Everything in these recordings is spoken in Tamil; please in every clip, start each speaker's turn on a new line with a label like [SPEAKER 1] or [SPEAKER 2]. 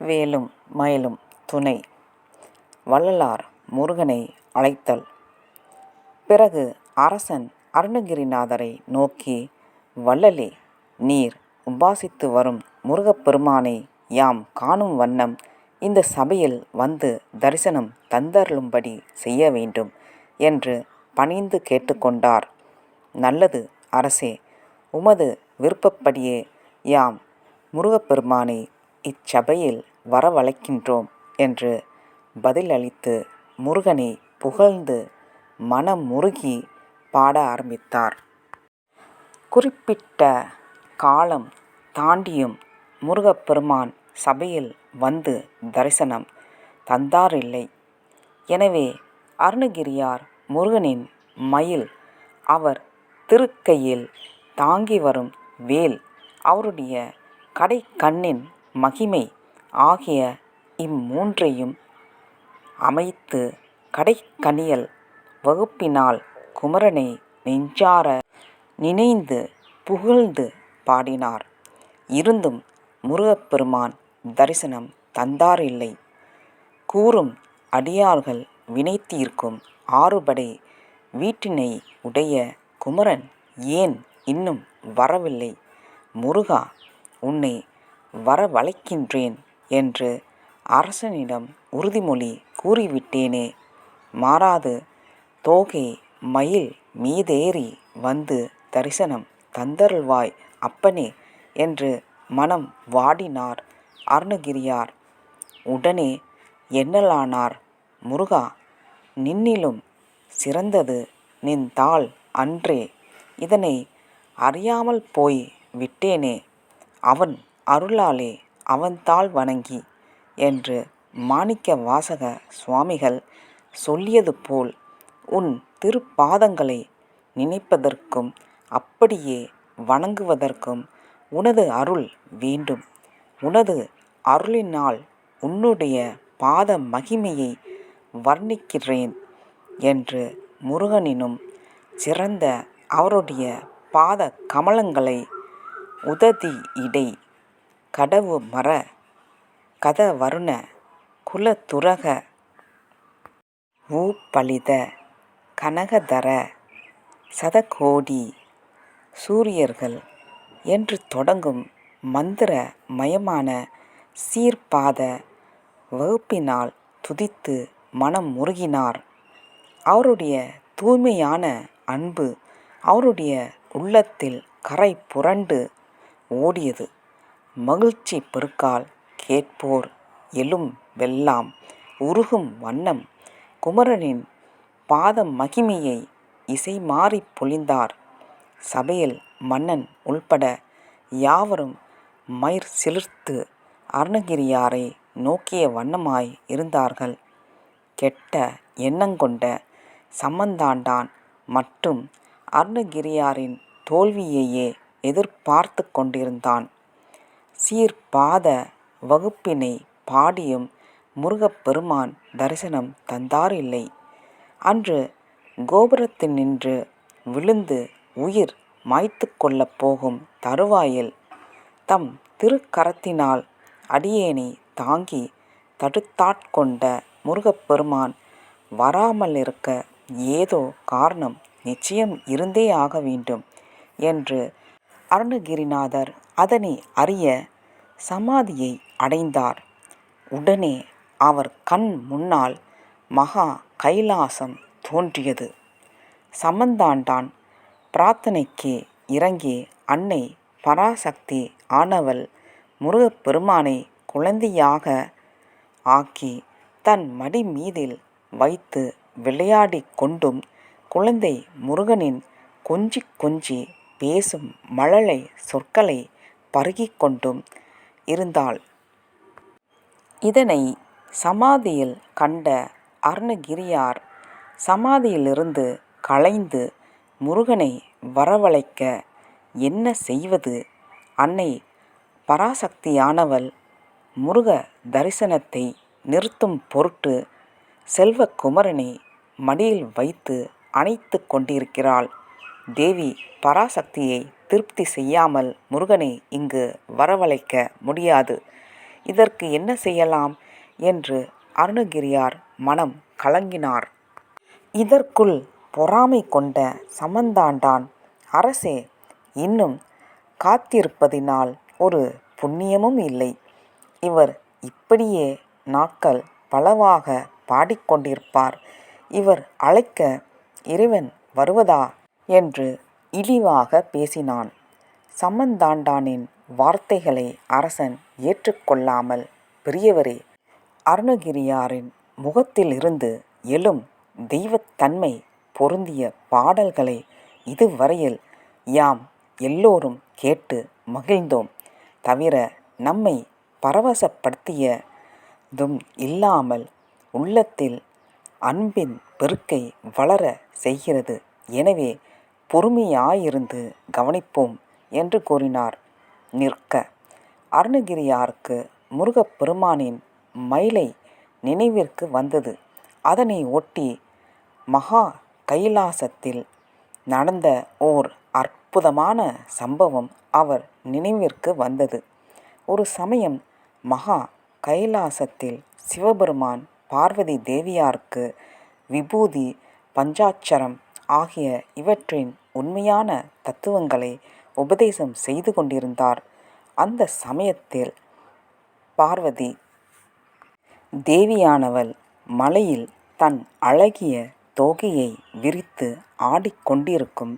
[SPEAKER 1] வேலும் மயிலும் துணை. வள்ளலார் முருகனை அழைத்தல். பிறகு அரசன் அருணகிரிநாதரை நோக்கி வள்ளலே நீர் உபாசித்து வரும் முருகப்பெருமானை யாம் காணும் வண்ணம் இந்த சபையில் வந்து தரிசனம் தந்தருளும்படி செய்ய வேண்டும் என்று பணிந்து கேட்டுக்கொண்டார். நல்லது அரசே உமது விருப்பப்படியே யாம் முருகப்பெருமானை இச்சபையில் வரவழைக்கின்றோம் என்று பதிலளித்து முருகனை புகழ்ந்து மனமுருகி பாட ஆரம்பித்தார். குறிப்பிட்ட காலம் தாண்டியும் முருகப்பெருமான் சபையில் வந்து தரிசனம் தந்தாரில்லை. எனவே அருணகிரியார் முருகனின் மயில் அவர் திருக்கையில் தாங்கி வரும் வேல் அவருடைய கடைக்கண்ணின் மகிமை ஆகிய இம்மூன்றையும் அமைத்து கடைக்கனியல் வகுப்பினால் குமரனை நெஞ்சார நினைந்து புகழ்ந்து பாடினார். இருந்தும் முருகப்பெருமான் தரிசனம் தந்தாரில்லை. கூறும் அடியார்கள் வினை தீர்க்கும் ஆறுபடை வீட்டினை உடைய குமரன் ஏன் இன்னும் வரவில்லை? முருகா உன்னை வரவழைக்கின்றேன். என்று அரசனிடம் உறுதிமொழி கூறிவிட்டேனே. மாறாது தோகை மயில் மீதேறி வந்து தரிசனம் தந்தருள்வாய் அப்பனே என்று மனம் வாடினார் அருணகிரியார். உடனே என்னலானார் முருகா நின்னிலும் சிறந்தது நின் தாள் அன்றே. இதனை அறியாமல் போய் விட்டேனே. அவன் அருளாலே அவன்தாள் வணங்கி என்று மாணிக்க வாசக சுவாமிகள் சொல்லியது போல் உன் திருப்பாதங்களை நினைப்பதற்கும் அப்படியே வணங்குவதற்கும் உனது அருள் வேண்டும். உனது அருளினால் உன்னுடைய பாத மகிமையை வர்ணிக்கிறேன் என்று முருகனினும் சிறந்த அவருடைய பாத கமலங்களை உததி இடை கடவு மர கதவருண குலதுரக ஊப்பளித கனகதர சதகோடி சூரியர்கள் என்று தொடங்கும் மந்திர மயமான சீர்பாத வகுப்பினால் துதித்து மனம் முருகினார். அவருடைய தூய்மையான அன்பு அவருடைய உள்ளத்தில் கரை புரண்டு ஓடியது. மகிழ்ச்சி பெருக்கால் கேட்போர் எழும் வெல்லாம் உருகும் வண்ணம். குமரனின் பாத மகிமையை இசை மாறி பொழிந்தார். சபையில் மன்னன் உள்பட யாவரும் மயிர் சிலிர்த்து அருணகிரியாரை நோக்கிய வண்ணமாய் இருந்தார்கள். கெட்ட எண்ணங்கொண்ட சம்பந்தாண்டான் மற்றும் அருணகிரியாரின் தோல்வியையே எதிர்பார்த்து கொண்டிருந்தான். சீர்பாத வகுப்பினை பாடியும் முருகப்பெருமான் தரிசனம் தந்தாரில்லை அன்று கோபுரத்தில் நின்று விழுந்து உயிர் மாய்த்து கொள்ளப் போகும் தருவாயில் தம் திருக்கரத்தினால் அடியேனை தாங்கி தடுத்தாட்கொண்ட முருகப்பெருமான் வராமலிருக்க ஏதோ காரணம் நிச்சயம் இருந்தே ஆக வேண்டும் என்று அருணகிரிநாதர் அதனை அறிய சமாதியை அடைந்தார். உடனே அவர் கண் முன்னால் மகா கைலாசம் தோன்றியது. சமந்தாண்டான் பிரார்த்தனைக்கு இறங்கி அன்னை பராசக்தி ஆனவள் முருகப்பெருமானை குழந்தையாக ஆக்கி தன் மடி மீதில் வைத்து விளையாடிக் கொண்டும் குழந்தை முருகனின் கொஞ்சி கொஞ்சி பேசும் மழலை சொற்களை பருகிக் கொண்டும் இருந்தாள். இதனை சமாதியில் கண்ட அருணகிரியார் சமாதியிலிருந்து கலைந்து முருகனை வரவழைக்க என்ன செய்வது? அன்னை பராசக்தியானவள் முருக தரிசனத்தை நிறுத்தும் பொருட்டு செல்வக்குமரனை மடியில் வைத்து அணைத்து கொண்டிருக்கிறாள். தேவி பராசக்தியை திருப்தி செய்யாமல் முருகனை இங்கு வரவழைக்க முடியாது. இதற்கு என்ன செய்யலாம்? என்று அருணகிரியார் மனம் கலங்கினார். இதற்குள் பொறாமை கொண்ட சமந்தாண்டான் அரசே இன்னும் காத்திருப்பதினால் ஒரு புண்ணியமும் இல்லை. இவர் இப்படியே நாட்கள் பலவாக பாடிக்கொண்டிருப்பார். இவர் அழைக்க இறைவன் வருவதா என்று இழிவாக பேசினான். சம்மந்தாண்டானின் வார்த்தைகளை அரசன் ஏற்றுக்கொள்ளாமல் பெரியவரே அருணகிரியாரின் முகத்திலிருந்து எழும் தெய்வத்தன்மை பொருந்திய பாடல்களை இதுவரையில் யாம் எல்லோரும் கேட்டு மகிழ்ந்தோம். தவிர நம்மை பரவசப்படுத்தியதும் இல்லாமல் உள்ளத்தில் அன்பின் பெருக்கை வளர செய்கிறது. எனவே பொறுமையாயிருந்து கவனிப்போம் என்று கூறினார். நிற்க. அருணகிரியாருக்கு முருகப்பெருமானின் மயிலை நினைவிற்கு வந்தது. அதனை ஒட்டி மகா கைலாசத்தில் நடந்த ஓர் அற்புதமான சம்பவம் அவர் நினைவிற்கு வந்தது. ஒரு சமயம் மகா கைலாசத்தில் சிவபெருமான் பார்வதி தேவியாருக்கு விபூதி பஞ்சாட்சரம் ஆகிய இவற்றின் உண்மையான தத்துவங்களை உபதேசம் செய்து கொண்டிருந்தார். அந்த சமயத்தில் பார்வதி தேவியானவள் மலையில் தன் அழகிய தோகையை விரித்து ஆடிக்கொண்டிருக்கும்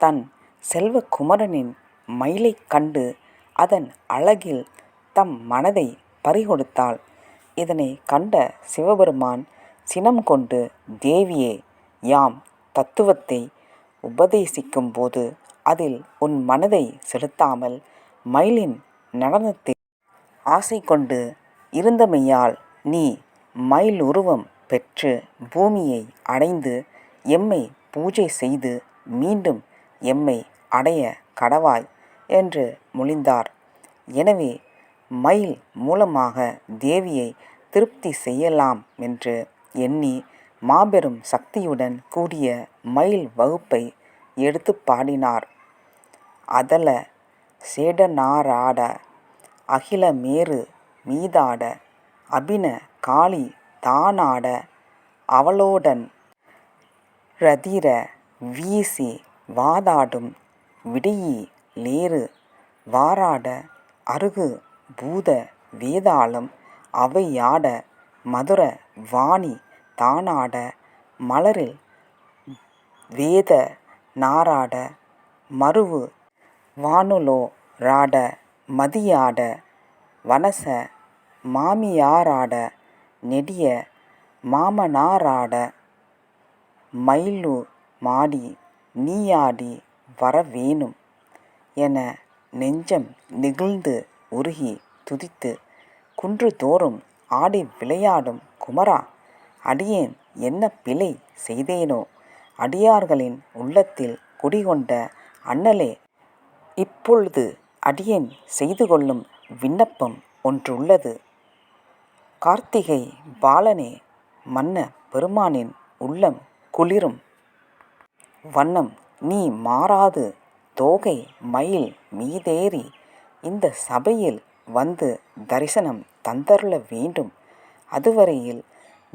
[SPEAKER 1] தன் செல்வக்குமரனின் மயிலைக் கண்டு அதன் அழகில் தம் மனதை பறிகொடுத்தாள். இதனை கண்ட சிவபெருமான் சினம் கொண்டு தேவியே யாம் தத்துவத்தை உபதேசிக்கும்போது அதில் உன் மனதை செலுத்தாமல் மயிலின் நடனத்தில் ஆசை கொண்டு இருந்தமையால் நீ மயில் உருவம் பெற்று பூமியை அடைந்து எம்மை பூஜை செய்து மீண்டும் எம்மை அடைய கடவாய் என்று மொழிந்தார். எனவே மயில் மூலமாக தேவியை திருப்தி செய்யலாம் என்று எண்ணி மாபெரும் சக்தியுடன் கூடிய மயில் வகுப்பை எடுத்துப் பாடினார். அதல சேடனாராட அகிலமேரு மீதாட அபின காளி தானாட அவளோடன் றதிர வீசி வாதாடும் விடியி லேறு வாராட அருகு பூத வேதாளம் அவையாட மதுர வாணி தானாட மலரில் வேத நாராட மருவு வானுலோ ராட மதியாட வனச மாமியாராட நெடிய மாமனாராட மயிலு மாடி நீயாடி வரவேணும் என நெஞ்சம் நெகிழ்ந்து உருகி துதித்து குன்று தோறும் ஆடி விளையாடும் குமரா அடியேன் என்ன பிழை செய்தேனோ? அடியார்களின் உள்ளத்தில் குடிகொண்ட அண்ணலே இப்பொழுது அடியேன் செய்து கொள்ளும் விண்ணப்பம் ஒன்றுள்ளது. கார்த்திகை பாலனே மன்ன பெருமானின் உள்ளம் குளிரும். வண்ணம் நீ மாறாது தோகை மயில் மீதேறி இந்த சபையில் வந்து தரிசனம் தந்தருள வேண்டும். அதுவரையில்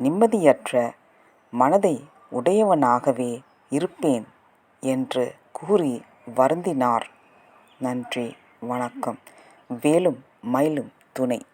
[SPEAKER 1] நிம்மதியற்ற மனதை உடையவனாகவே இருப்பேன் என்று கூறி வருந்தினார். நன்றி வணக்கம். வேலும் மயிலும் துணை.